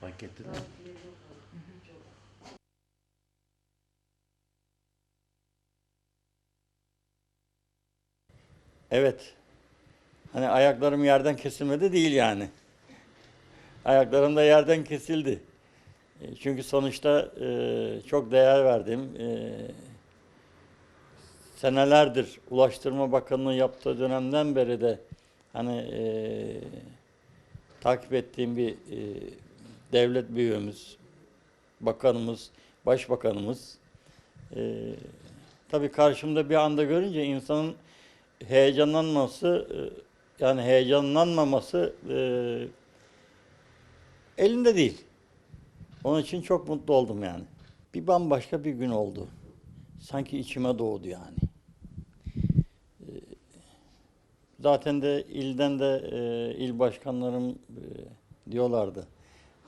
Fark ettin mi? Evet. Hani ayaklarım yerden kesilmedi değil yani. Ayaklarım da yerden kesildi. E, Çünkü sonuçta e, çok değer verdim. E, senelerdir Ulaştırma Bakanlığı yaptığı dönemden beri de hani e, takip ettiğim bir e, devlet büyüğümüz, bakanımız, başbakanımız. E, tabii karşımda bir anda görünce insanın heyecanlanması e, yani heyecanlanmaması e, elinde değil. Onun için çok mutlu oldum yani. Bir bambaşka bir gün oldu. Sanki içime doğdu yani. E, Zaten de ilden de e, il başkanlarım e, diyorlardı.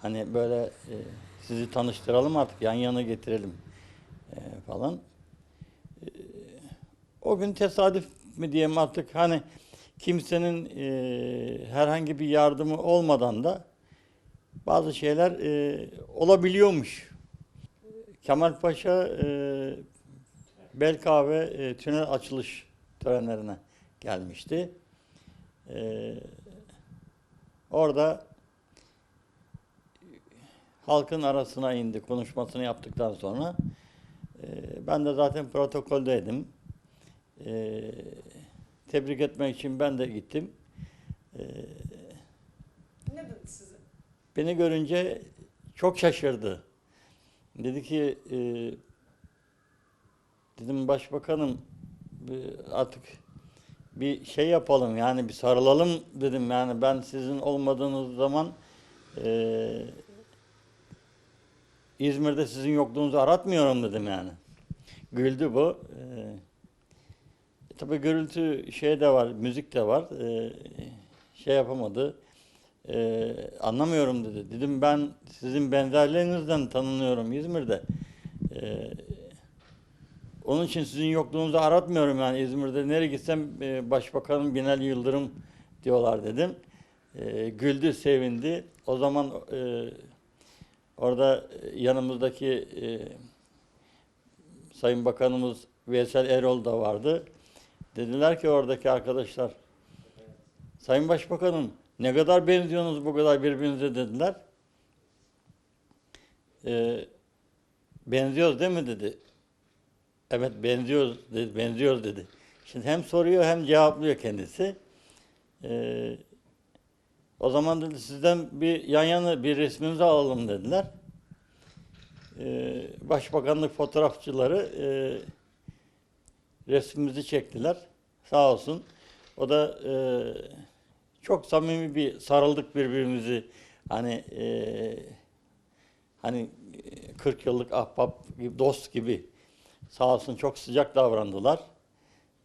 Hani böyle e, sizi tanıştıralım artık yan yana getirelim e, falan. O gün tesadüf mi diyeyim artık hani kimsenin e, herhangi bir yardımı olmadan da bazı şeyler e, olabiliyormuş. Kemal Paşa e, Belkave e, tünel açılış törenlerine gelmişti. E, orada halkın arasına indi konuşmasını yaptıktan sonra. e, ben de zaten protokoldeydim. Ee, tebrik etmek için ben de gittim. Ee, Ne dedi size? beni görünce çok şaşırdı. Dedi ki e, dedim başbakanım e, artık bir şey yapalım yani bir sarılalım dedim yani ben sizin olmadığınız zaman e, İzmir'de sizin yokluğunuzu aratmıyorum dedim yani. Güldü bu. E, Tabii gürültü şey de var, müzik de var. Ee, şey yapamadı. Ee, anlamıyorum dedi. Dedim ben sizin benzerlerinizden tanınıyorum İzmir'de. Ee, onun için sizin yokluğunuzu aratmıyorum yani İzmir'de. Nereye gitsem e, Başbakanım Binali Yıldırım diyorlar dedim. Ee, güldü, sevindi. O zaman e, orada yanımızdaki e, Sayın Bakanımız Veysel Erol da vardı. Dediler ki oradaki arkadaşlar, Sayın Başbakanım ne kadar benziyorsunuz bu kadar birbirinize dediler. Ee, benziyoruz değil mi dedi. Evet benziyoruz dedi, benziyoruz dedi. Şimdi hem soruyor hem cevaplıyor kendisi. Ee, o zaman dedi sizden bir yan yana bir resminizi alalım dediler. Ee, Başbakanlık fotoğrafçıları e, resmimizi çektiler. Sağ olsun. O da e, çok samimi bir sarıldık birbirimizi. Hani e, hani e, 40 yıllık ahbap gibi, dost gibi. Sağ olsun çok sıcak davrandılar.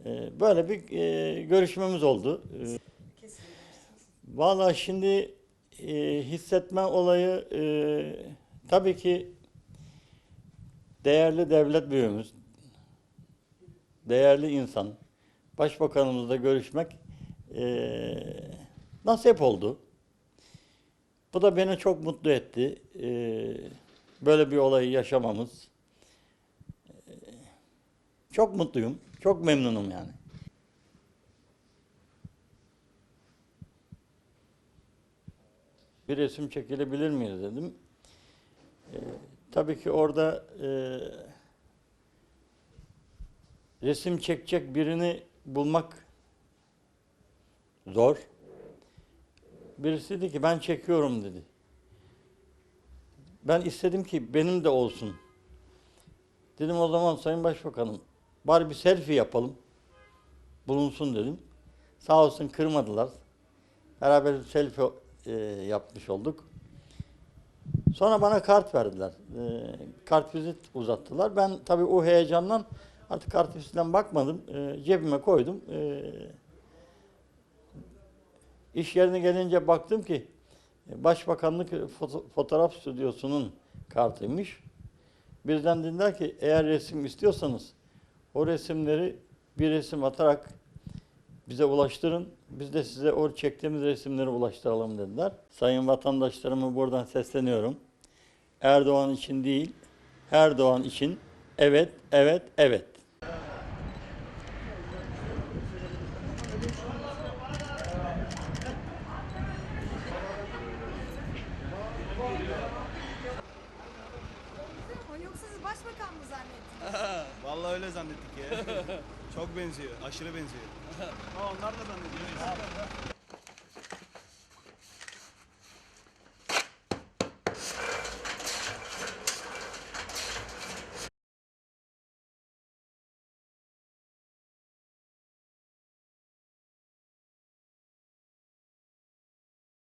E, böyle bir e, görüşmemiz oldu. Valla şimdi e, hissetme olayı e, tabii ki değerli devlet büyüğümüz, değerli insan, başbakanımızla görüşmek e, nasip oldu. Bu da beni çok mutlu etti. E, böyle bir olayı yaşamamız. E, çok mutluyum, çok memnunum yani. Bir resim çekilebilir miyiz dedim. Ee, tabii ki orada e, resim çekecek birini bulmak zor. Birisi dedi ki ben çekiyorum dedi. Ben istedim ki benim de olsun. Dedim o zaman Sayın Başbakanım bari bir selfie yapalım. Bulunsun dedim. Sağ olsun kırmadılar. Beraber selfie e, yapmış olduk. Sonra bana kart verdiler. E, kart vizit uzattılar. Ben tabii o heyecandan artık kart vizitten bakmadım. E, cebime koydum. E, iş yerine gelince baktım ki e, Başbakanlık foto- fotoğraf stüdyosunun kartıymış. Birden dediler ki eğer resim istiyorsanız o resimleri bir resim atarak bize ulaştırın. Biz de size o çektiğimiz resimleri ulaştıralım dediler. Sayın vatandaşlarıma buradan sesleniyorum. Erdoğan için değil, Erdoğan için evet, evet, evet. Ya. Çok benziyor. Aşırı benziyor. Ama onlar da zannediyor.